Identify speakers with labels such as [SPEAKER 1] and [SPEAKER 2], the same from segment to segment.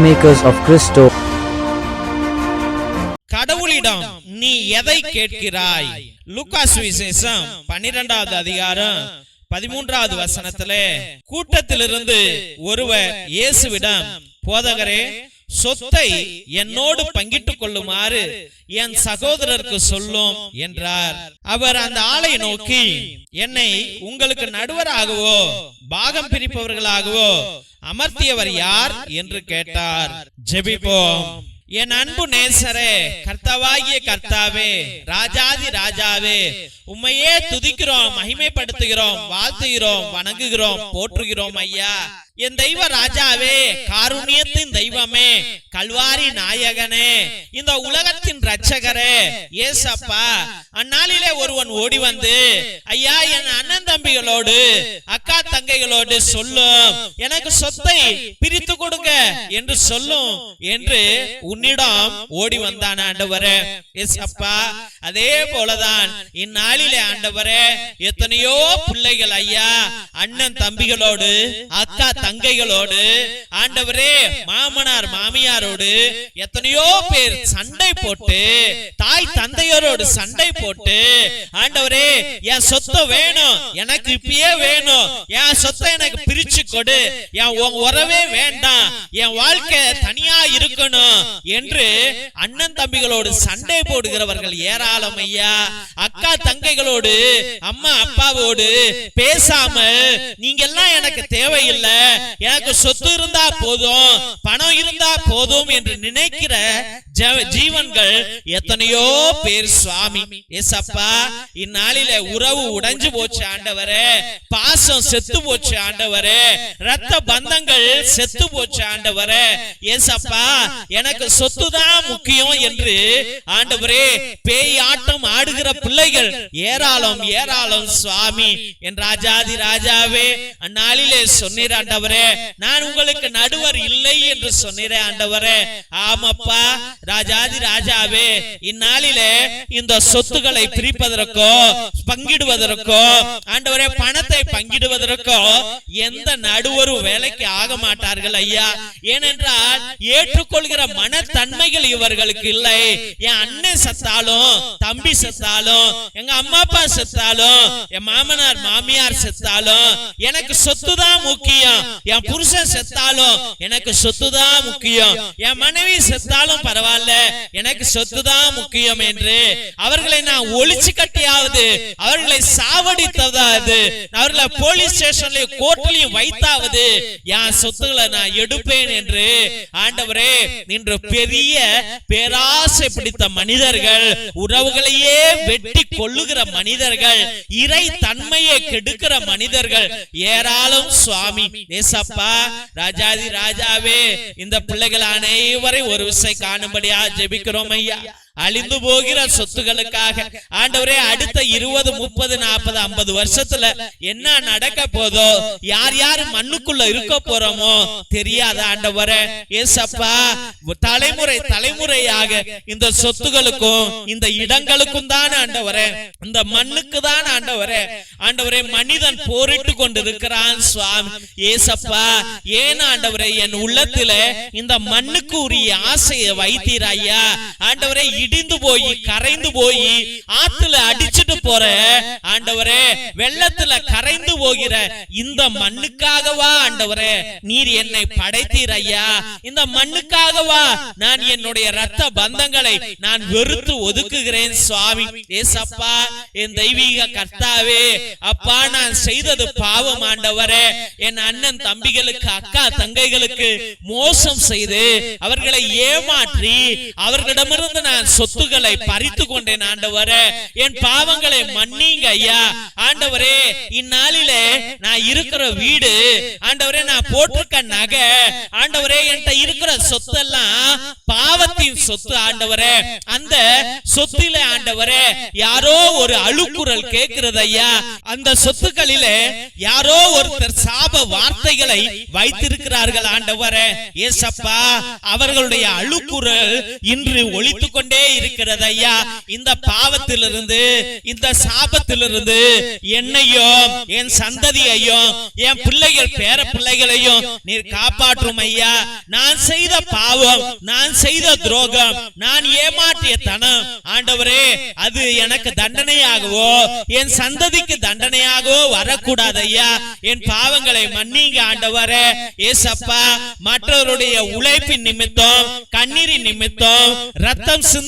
[SPEAKER 1] peacemakers of Christo.
[SPEAKER 2] கடவுளிடம் நீ எதை கேட்கிறாய் லுக்காஸ் விசேஷம் பன்னிரெண்டாவது அதிகாரம் பதிமூன்றாவது வசனத்திலே கூட்டத்திலிருந்து ஒருவர் இயேசுவிடம் போதகரே சொத்தை என்னோடு பங்கிட்டுக் கொள்ளுமாறு என் சகோதரருக்கு சொல்லும் என்றார் அவர் அந்த ஆளை நோக்கி என்னை உங்களுக்கு நடுவராகவோ பாகம் பிரிப்பவர்களாகவோ அமர்த்தியவர் யார் என்று கேட்டார். ஜெபிப்போம். என் அன்பு நேசரே கர்த்தாவாகிய கர்த்தாவே ராஜாதி ராஜாவே உம்மையே துதிக்கிறோம் மகிமைப்படுத்துகிறோம் வாழ்த்துகிறோம் வணங்குகிறோம் போற்றுகிறோம் ஐயா. என் தெய்வ ராஜாவே காருண்யத்தின் தெய்வமே கல்வாரி நாயகனே இந்த உலகத்தின் ரட்சகரே ஏசப்பா. அந்நாளிலே ஒருவன் ஓடி வந்து ஐயா என் அண்ணன் தம்பிகளோடு அக்கா தங்கைகளோடு சொல்லும் எனக்கு சொத்தை பிரித்து கொடுங்க என்று சொல்லும் என்று உன்னிடம் ஓடி வந்தான் ஆண்டவரே. ஏசப்பா அதே போலதான் இந்நாள் இந்நாளிலே ஆண்டவரே எத்தனையோ பிள்ளைகள் ஐயா அண்ணன் தம்பிகளோடு அக்கா தங்கைகளோடு ஆண்டவரே மாமனார் மாமியாரோடு எத்தனையோ பேர் சண்டை போட்டு தாய் தந்தையரோடு சண்டை போட்டு ஆண்டவரே என் சொத்தை வேணும் எனக்கு இப்பயே வேணும் என் சொத்தை எனக்கு பிரிச்சு கொடு என் உறவே வேண்டாம் என் வாழ்க்கை தனியா இருக்கணும் என்று அண்ணன் தம்பிகளோடு சண்டை போடுகிறவர்கள் ஏராளம் ஐயா. அக்கா குழந்தைகளோடு அம்மா அப்பாவோடு பேசாம நீங்க எல்லாம் எனக்கு தேவையில்லை. எனக்கு சொத்து இருந்தா போதும் பணம் இருந்தா போதும் என்று நினைக்கிற ஜீவன்கள் எத்தனையோ பேர் சுவாமி. ஏசப்பா இந்நாளில உறவு உடைஞ்சு போச்சு ஆண்டவரே. பாசம் செத்து போச்சு ஆண்டவரே. ரத்த பந்தங்கள் செத்து போச்சு ஆண்டவரே. ஏசப்பா எனக்கு சொத்து தான் முக்கியம் என்று ஆண்டவரே பேய் ஆட்டம் ஆடுகிற பிள்ளைகள் ஏராளம் ஏராளம் சுவாமி என் ராஜாதி ராஜாவே அந்நாளிலே சொன்னீர் ஆண்டவரே நான் உங்களுக்கு நடுவர் இல்லை என்று சொன்னீரே ஆண்டவரே. ஆமாப்பா ராஜாதி ராஜாவே இந்நாளிலே இந்த சொத்துக்களை பிரிப்பதற்கோ பங்கிடுவதற்கோ ஆண்டவரே பணத்தை பங்கிடுவதற்கோ எந்த நடுவரும் வேலைக்கு ஆக மாட்டார்கள் ஐயா. ஏனென்றால் ஏற்றுக்கொள்கிற மனத்தன்மைகள் இவர்களுக்கு இல்லை. என் அண்ணன் செத்தாலும் தம்பி செத்தாலும் எங்க அம்மா அப்பா செத்தாலும் என் மாமனார் மாமியார் செத்தாலும் எனக்கு சொத்து தான் முக்கியம். என் புருஷன் செத்தாலும் எனக்கு சொத்து தான் முக்கியம். என் மனைவி செத்தாலும் பரவாயில்ல எனக்கு சொத்து தான் முக்கியம் என்று அவர்களை நான் ஒழிச்சு கட்டியாவது அவர்களை சாவடித்ததாவது அவர்களை போலீஸ் ஸ்டேஷன்லயும் கோர்ட்லயும் வைத்தாவது என் சொத்துக்களை நான் எடுப்பேன் என்று ஆண்டவரே இன்று பெரிய பேராசை பிடித்த மனிதர்கள் உறவுகளையே வெட்டி கொள்ளு கொள்ளுகிற மனிதர்கள் இறை தன்மையை கெடுக்கிற மனிதர்கள் ஏராளம் சுவாமி. ஏசப்பா ராஜாதி ராஜாவே இந்த பிள்ளைகள் அனைவரையும் ஒரு விசை காணும்படியா ஜெபிக்கிறோம் ஐயா. அழிந்து போகிற சொத்துகளுக்காக. ஆண்டவரே அடுத்த இருபது முப்பது நாற்பது ஐம்பது வருஷத்துல என்ன நடக்க போதோ யார் யார் மண்ணுக்குள்ள இருக்க போறோமோ தெரியாத ஆண்டவரே ஏசப்பா தலைமுறை தலைமுறையாக இந்த சொத்துகளுக்கும் இந்த இடங்களுக்கும் தான் ஆண்டவரே இந்த மண்ணுக்கு தான் ஆண்டவரே. ஆண்டவரே மனிதன் போரிட்டு கொண்டிருக்கிறான் சுவாமி. ஏசப்பா ஏன் ஆண்டவரே என் உள்ளத்துல இந்த மண்ணுக்கு உரிய ஆசையை வைத்தீர் ஐயா? ஆண்டவரே இடிந்து போய் கரைந்து போய் ஆத்துல அடிச்சுட்டு போற ஆண்டவரே வெள்ளத்துல கரைந்து போகிற இந்த மண்ணுக்காகவா ஆண்டவரே நீர் என்னை படைத்தீர் ஐயா. இந்த மண்ணுக்காகவா நான் என்னுடைய ரத்த பந்தங்களை நான் வெறுத்து ஒதுக்குகிறேன் சுவாமி. ஏசப்பா என் தெய்வீக கர்த்தாவே அப்பா நான் செய்தது பாவம் ஆண்டவரே. என் அண்ணன் தம்பிகளுக்கு அக்கா தங்கைகளுக்கு மோசம் செய்து அவர்களை ஏமாற்றி அவர்களிடமிருந்து நான் சொத்துக்களை பறித்து கொண்டேன் ஆண்டவரே. என் பாவங்களை மன்னிங்க ஐயா. ஆண்டவரே இந்நாளிலே நான் இருக்கிற வீடு ஆண்டவரே நான் போட்டிருக்க நகை ஆண்டவரே என்கிட்ட இருக்கிற சொத்தெல்லாம் பாவத்தின் சொத்து ஆண்டவரே. அந்த சொத்தில ஆண்டவரே யாரோ ஒரு அழுக்குரல் கேட்கிறது ஐயா. அந்த சொத்துக்களிலே யாரோ ஒருத்தர் சாப வார்த்தைகளை வைத்திருக்கிறார்கள் ஆண்டவரே. ஏசப்பா அவர்களுடைய அழுக்குரல் இன்று ஒழித்துக் கொண்டே இருக்கிறது ஐயா இந்த பாவத்திலிருந்து இந்த சாபத்திலிருந்து என்னையும் என் சந்ததியையும் என் பிள்ளைகள் பேர பிள்ளைகளையும் நீர் காப்பாற்றும் ஐயா. நான் செய்த பாவம் நான் செய்த துரோகம் நான் ஏமாற்றிய தனம். ஆண்டவரே அது எனக்கு தண்டனையாகவோ என் சந்ததிக்கு தண்டனையாகவோ வரக்கூடாது ஐயா என் பாவங்களை மன்னிங்க ஆண்டவரே. ஏசப்பா மற்றவருடைய உழைப்பின் நிமித்தம் கண்ணீரின் நிமித்தம் ரத்தம் சிந்த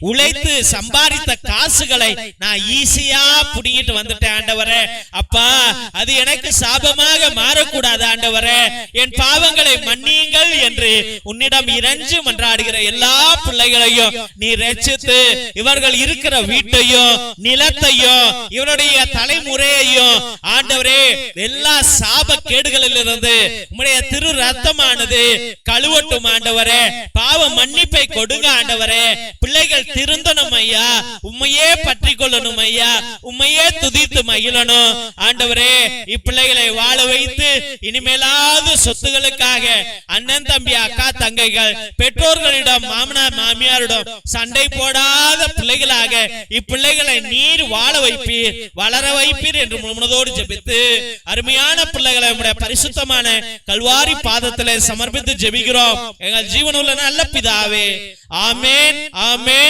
[SPEAKER 2] உழைத்து சம்பாதித்த காசுகளை நான் ஈஸியா புடிங்கிட்டு வந்துட்டேன் ஆண்டவரே. அப்பா அது எனக்கு சாபமாக மாறக்கூடாது ஆண்டவரே. என் பாவங்களை மன்னியுங்கள் என்று உன்னிடம் இறைஞ்சு மன்றாடுகிற எல்லா பிள்ளைகளையும் நீ ரட்சித்து இவர்கள் இருக்கிற வீட்டையும் நிலத்தையும் இவருடைய தலைமுறையையும் ஆண்டவரே எல்லா சாப கேடுகளில் இருந்து உம்முடைய திரு ரத்தமானது கழுவட்டும் ஆண்டவரே. பாவ மன்னிப்பை கொடுங்க ஆண்டவரே. they பிள்ளைகள் திருந்தணும் ஐயா உண்மையே பற்றி கொள்ளணும் ஐயா உண்மையே துதித்து மகிழணும். ஆண்டவரே இப்பிள்ளைகளை வாழ வைத்து இனிமேலாவது சொத்துகளுக்காக அண்ணன் தம்பி அக்கா தங்கைகள் பெற்றோர்களிடம் மாமனார் மாமியாரிடம் சண்டை போடாத பிள்ளைகளாக இப்பிள்ளைகளை நீர் வாழ வைப்பீர் வளர வைப்பீர் என்று முழுமனதோடு ஜெபித்து அருமையான பிள்ளைகளை நம்முடைய பரிசுத்தமான கல்வாரி பாதத்திலே சமர்ப்பித்து ஜெபிக்கிறோம். எங்கள் ஜீவனுள்ள நல்ல பிதாவே. ஆமேன் ஆமேன்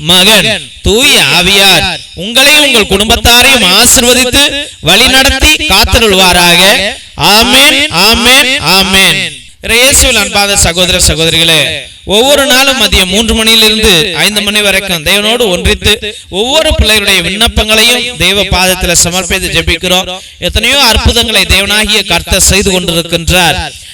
[SPEAKER 2] மகன் தூய ஆவியார் உங்களையும் உங்கள் குடும்பத்தாரையும் ஆசிர்வதித்து வழிநடத்தி காத்திருள்வாராக ஆமென் ஆமென் ஆமென் இயேசுவில் அன்பாத சகோதர சகோதரிகளே ஒவ்வொரு நாளும் மதியம் மூன்று மணியிலிருந்து ஐந்து மணி வரைக்கும் தேவனோடு ஒன்றித்து ஒவ்வொரு பிள்ளைகளுடைய விண்ணப்பங்களையும் தெய்வ பாதத்துல சமர்ப்பித்து ஜெபிக்கிறோம். எத்தனையோ அற்புதங்களை தேவனாகிய கர்த்தர் செய்து கொண்டிருக்கின்றார்.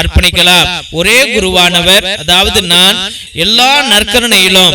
[SPEAKER 2] அர்ப்பணிக்கலாம். ஒரே குருவானவர் அதாவது நான் எல்லா நற்கருணையிலும்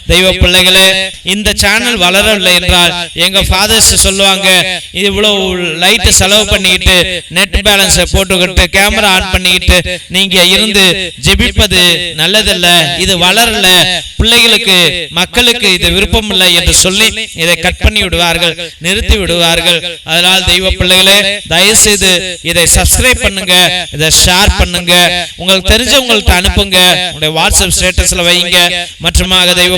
[SPEAKER 2] தெய்வ பிள்ளைகளே இந்த சேனல் வளரவில்லை என்றால் எங்க ஃபாதர்ஸ் சொல்லுவாங்க இவ்வளவு லைட் செலவு பண்ணிக்கிட்டு நெட் பேலன்ஸ் போட்டுக்கிட்டு கேமரா ஆன் பண்ணிக்கிட்டு நீங்க இருந்து ஜெபிப்பது நல்லதல்ல இது வளரல பிள்ளைகளுக்கு மக்களுக்கு இது விருப்பம் இல்லை என்று சொல்லி இதை கட் பண்ணி விடுவார்கள் நிறுத்தி விடுவார்கள். அதனால் தெய்வ பிள்ளைகளே தயவு செய்து இதை சப்ஸ்கிரைப் பண்ணுங்க இதை ஷேர் பண்ணுங்க. உங்களுக்கு தெரிஞ்சவங்கள்ட்ட அனுப்புங்க உங்களுடைய வாட்ஸ்அப் ஸ்டேட்டஸ்ல வைங்க. மற்றும் தெய்வ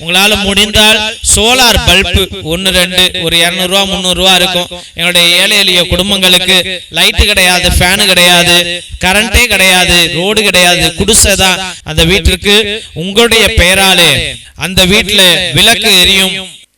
[SPEAKER 2] உங்களால முடிந்தால் சோலார் பல்பு ஒன்னு ரெண்டு ஒரு இருநூறு ரூபா முந்நூறு ரூபா இருக்கும். எங்களுடைய ஏழை எளிய குடும்பங்களுக்கு லைட் கிடையாது ஃபேனு கிடையாது கரண்டே கிடையாது ரோடு கிடையாது குடிசை தான். அந்த வீட்டிற்கு உங்களுடைய பெயராலே அந்த வீட்டுல விளக்கு எரியும்.